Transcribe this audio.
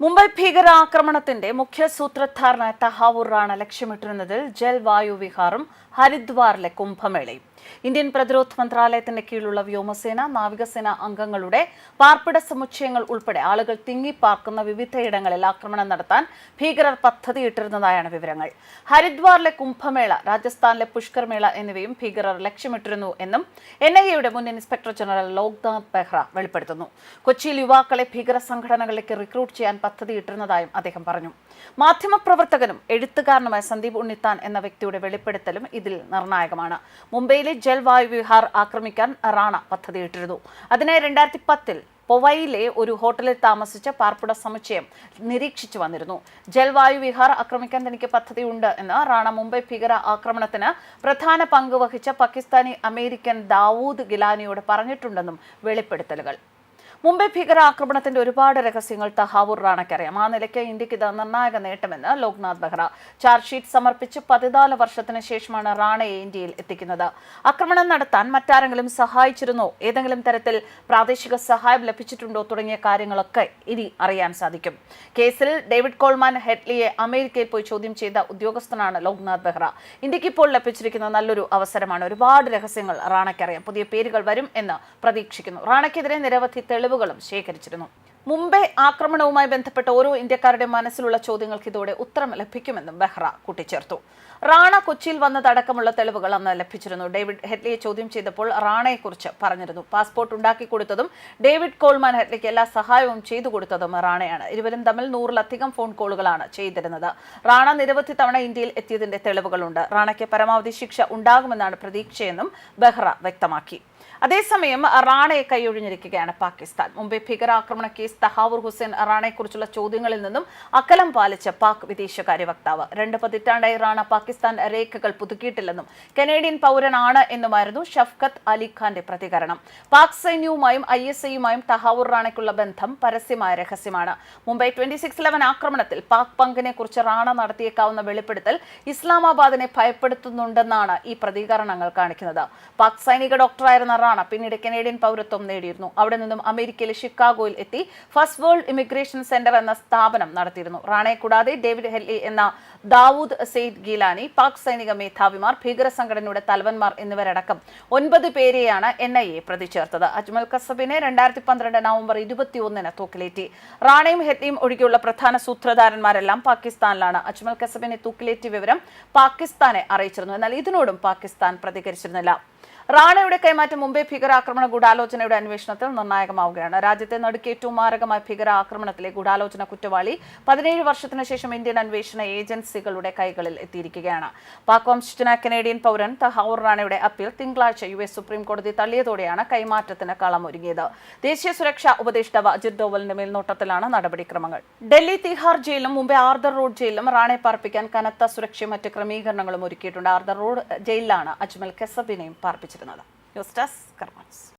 മുംബൈ ഭീകരാക്രമണത്തിന്റെ മുഖ്യ സൂത്രധാരനായ തഹാവൂർ റാണ ലക്ഷ്യമിട്ടിരുന്നതിൽ ജൽവായു വിഹാറും ഹരിദ്വാറിലെ കുംഭമേളയും. ഇന്ത്യൻ പ്രതിരോധ മന്ത്രാലയത്തിന്റെ കീഴിലുള്ള വ്യോമസേന നാവികസേന അംഗങ്ങളുടെ പാർപ്പിട സമുച്ചയങ്ങൾ ഉൾപ്പെടെ ആളുകൾ തിങ്ങിപ്പാർക്കുന്ന വിവിധയിടങ്ങളിൽ ആക്രമണം നടത്താൻ ഭീകരർ പദ്ധതിയിട്ടിരുന്നതായാണ് വിവരങ്ങൾ. ഹരിദ്വാറിലെ കുംഭമേള രാജസ്ഥാനിലെ പുഷ്കർമേള എന്നിവയും ഭീകരർ ലക്ഷ്യമിട്ടിരുന്നു എന്നും എൻ ഐ എയുടെ മുൻ ഇൻസ്പെക്ടർ ജനറൽ ലോക്നാഥ് ബെഹ്റ വെളിപ്പെടുത്തുന്നു. കൊച്ചിയിൽ യുവാക്കളെ ഭീകര സംഘടനകളിലേക്ക് റിക്രൂട്ട് ചെയ്യാൻ പദ്ധതിയിട്ടിരുന്നതായും അദ്ദേഹം പറഞ്ഞു. മാധ്യമപ്രവർത്തകനും എഴുത്തുകാരനുമായ സന്ദീപ് ഉണ്ണിത്താൻ എന്ന വ്യക്തിയുടെ വെളിപ്പെടുത്തലും ഇതിൽ നിർണായകമാണ്. മുംബൈയിലെ ജൽവായു വിഹാർ ആക്രമിക്കാൻ റാണ പദ്ധതിയിട്ടിരുന്നു അതിനെ രണ്ടായിരത്തി പത്തിൽ പൊവൈയിലെ ഒരു ഹോട്ടലിൽ താമസിച്ച പാർപ്പിട സമുച്ചയം നിരീക്ഷിച്ചു വന്നിരുന്നു. ജൽവായു വിഹാർ ആക്രമിക്കാൻ തനിക്ക് പദ്ധതിയുണ്ട് എന്ന് റാണ മുംബൈ ഭീകര ആക്രമണത്തിന് പ്രധാന പങ്ക് വഹിച്ച പാകിസ്ഥാനി അമേരിക്കൻ ദാവൂദ് ഗിലാനിയോട് പറഞ്ഞിട്ടുണ്ടെന്നും വെളിപ്പെടുത്തലുകൾ. മുംബൈ ഭീകരാക്രമണത്തിന്റെ ഒരുപാട് രഹസ്യങ്ങൾ തഹാവൂർ റാണയ്ക്കറിയാം. ആ നിലയ്ക്ക് ഇന്ത്യയ്ക്ക് ഇത് നിർണായക നേട്ടമെന്ന് ലോക്നാഥ് ബെഹ്റ ചാർജ് ഷീറ്റ് സമർപ്പിച്ച് പതിനാല് വർഷത്തിന് ശേഷമാണ് റാണയെ ഇന്ത്യയിൽ എത്തിക്കുന്നത്. ആക്രമണം നടത്താൻ മറ്റാരെങ്കിലും സഹായിച്ചിരുന്നോ? ഏതെങ്കിലും തരത്തിൽ പ്രാദേശിക സഹായം ലഭിച്ചിട്ടുണ്ടോ? തുടങ്ങിയ കാര്യങ്ങളൊക്കെ ഇനി അറിയാൻ സാധിക്കും. കേസിൽ ഡേവിഡ് കോൾമാൻ ഹെഡ്ലിയെ അമേരിക്കയിൽ പോയി ചോദ്യം ചെയ്ത ഉദ്യോഗസ്ഥനാണ് ലോക്നാഥ് ബെഹ്റ. ഇന്ത്യയ്ക്ക് ഇപ്പോൾ ലഭിച്ചിരിക്കുന്ന നല്ലൊരു അവസരമാണ്. ഒരുപാട് രഹസ്യങ്ങൾ റാണയ്ക്കറിയാം. പുതിയ പേരുകൾ വരും എന്ന് പ്രതീക്ഷിക്കുന്നു. റാണയ്ക്കെതിരെ നിരവധി തെളിവുകളും ശേഖരിച്ചിരുന്നു മുംബൈ ആക്രമണവുമായി ബന്ധപ്പെട്ട ഓരോ ഇന്ത്യക്കാരുടെ മനസ്സിലുള്ള ചോദ്യങ്ങൾക്ക് ഇതോടെ ഉത്തരം ലഭിക്കുമെന്നും ബെഹ്റ കൂട്ടിച്ചേർത്തു. റാണ കൊച്ചിയിൽ വന്നതടക്കമുള്ള തെളിവുകൾ അന്ന് ലഭിച്ചിരുന്നു. ഡേവിഡ് ഹെഡ്ലിയെ ചോദ്യം ചെയ്തപ്പോൾ റാണയെക്കുറിച്ച് പറഞ്ഞിരുന്നു. പാസ്പോർട്ട് ഉണ്ടാക്കി കൊടുത്തതും ഡേവിഡ് കോൾമാൻ ഹെഡ്ലിക്ക് എല്ലാ സഹായവും ചെയ്തു കൊടുത്തതും റാണയാണ്. ഇരുവരും തമ്മിൽ നൂറിലധികം ഫോൺ കോളുകളാണ് ചെയ്തിരുന്നത്. റാണ നിരവധി തവണ ഇന്ത്യയിൽ എത്തിയതിന്റെ തെളിവുകളുണ്ട്. റാണയ്ക്ക് പരമാവധി ശിക്ഷ ഉണ്ടാകുമെന്നാണ് പ്രതീക്ഷയെന്നും ബെഹ്റ വ്യക്തമാക്കി. അതേസമയം റാണയെ കൈയൊഴിഞ്ഞിരിക്കുകയാണ് പാകിസ്ഥാൻ. മുംബൈ ഭീകരാക്രമണ കേസ് തഹാവൂർ ഹുസൈൻ റാണയെക്കുറിച്ചുള്ള ചോദ്യങ്ങളിൽ നിന്നും അക്കലം പാലിച്ച പാക് വിദേശകാര്യ വക്താവ്. രണ്ട് പതിറ്റാണ്ടായി റാണ പാകിസ്ഥാൻ രേഖകൾ പുതുക്കിയിട്ടില്ലെന്നും കനേഡിയൻ പൗരനാണ് എന്നുമായിരുന്നു ഷഫ്കത്ത് അലി ഖാന്റെ പ്രതികരണം. പാക് സൈന്യവുമായും ഐ എസ് ഐയുമായും തഹാവൂർ റാണയ്ക്കുള്ള ബന്ധം പരസ്യമായ രഹസ്യമാണ്. മുംബൈ ട്വന്റി സിക്സ് ഇലവൻ ആക്രമണത്തിൽ പാക് പങ്കിനെ കുറിച്ച് റാണ നടത്തിയേക്കാവുന്ന വെളിപ്പെടുത്തൽ ഇസ്ലാമാബാദിനെ ഭയപ്പെടുത്തുന്നുണ്ടെന്നാണ് ഈ പ്രതികരണങ്ങൾ കാണിക്കുന്നത്. പാക് സൈനിക ഡോക്ടറായിരുന്ന റാണ പിന്നീട് കനേഡിയൻ പൗരത്വം നേടിയിരുന്നു. അവിടെ നിന്നും അമേരിക്കയിലെ ഷിക്കാഗോയിൽ എത്തി ഫസ്റ്റ് വേൾഡ് ഇമിഗ്രേഷൻ സെന്റർ എന്ന സ്ഥാപനം നടത്തിയിരുന്നു. റാണെ കൂടാതെ ഡേവിഡ് ഹെല്ലി എന്ന ദാവൂദ് സെയ്ദ് ഗീലാനി പാക് സൈനിക മേധാവിമാർ ഭീകര സംഘടനയുടെ തലവന്മാർ എന്നിവരടക്കം ഒൻപത് പേരെയാണ് എൻ ഐ എ പ്രതി ചേർത്തത്. അജ്മൽ കസബിനെ രണ്ടായിരത്തി പന്ത്രണ്ട് നവംബർ ഇരുപത്തിയൊന്നിന് തൂക്കിലേറ്റി. റാണയും ഹെറ്റ്ലിയും ഒഴികെയുള്ള പ്രധാന സൂത്രധാരന്മാരെല്ലാം പാകിസ്ഥാനിലാണ്. അജ്മൽ കസബിനെ തൂക്കിലേറ്റിയ വിവരം പാകിസ്ഥാനെ അറിയിച്ചിരുന്നു. എന്നാൽ ഇതിനോടും പാകിസ്ഥാൻ പ്രതികരിച്ചിരുന്നില്ല. റാണയുടെ കൈമാറ്റം മുംബൈ ഭീകരാക്രമണ ഗൂഢാലോചനയുടെ അന്വേഷണത്തിൽ നിർണായകമാവുകയാണ്. രാജ്യത്തെ നടുക്ക് ഏറ്റവും മാരകമായ ഭീകരാക്രമണത്തിലെ ഗൂഢാലോചന കുറ്റവാളി പതിനേഴ് വർഷത്തിന് ശേഷം ഇന്ത്യൻ അന്വേഷണ ഏജൻസികളുടെ കൈകളിൽ എത്തിയിരിക്കുകയാണ്. പാക് വംശജന കനേഡിയൻ പൗരൻ തഹൌർ റാണയുടെ അപ്പീൽ തിങ്കളാഴ്ച യു എസ് സുപ്രീം കോടതി തള്ളിയതോടെയാണ് കൈമാറ്റത്തിന് കളമൊരുങ്ങിയത്. ദേശീയ സുരക്ഷാ ഉപദേഷ്ടാവ് അജിത് ഡോവലിന്റെ മേൽനോട്ടത്തിലാണ് നടപടിക്രമങ്ങൾ. ഡൽഹി തിഹാർ ജയിലും മുംബൈ ആർദർ റോഡ് ജയിലും റാണയെ പാർപ്പിക്കാൻ കനത്ത സുരക്ഷയും മറ്റ് ക്രമീകരണങ്ങളും ഒരുക്കിയിട്ടുണ്ട്. ആർദർ റോഡ് ജയിലിലാണ് അജ്മൽ കെസബിനെയും പാർപ്പിച്ചിരുന്നത് ന്യൂസ് ഡെസ്ക് കർമ്മസ്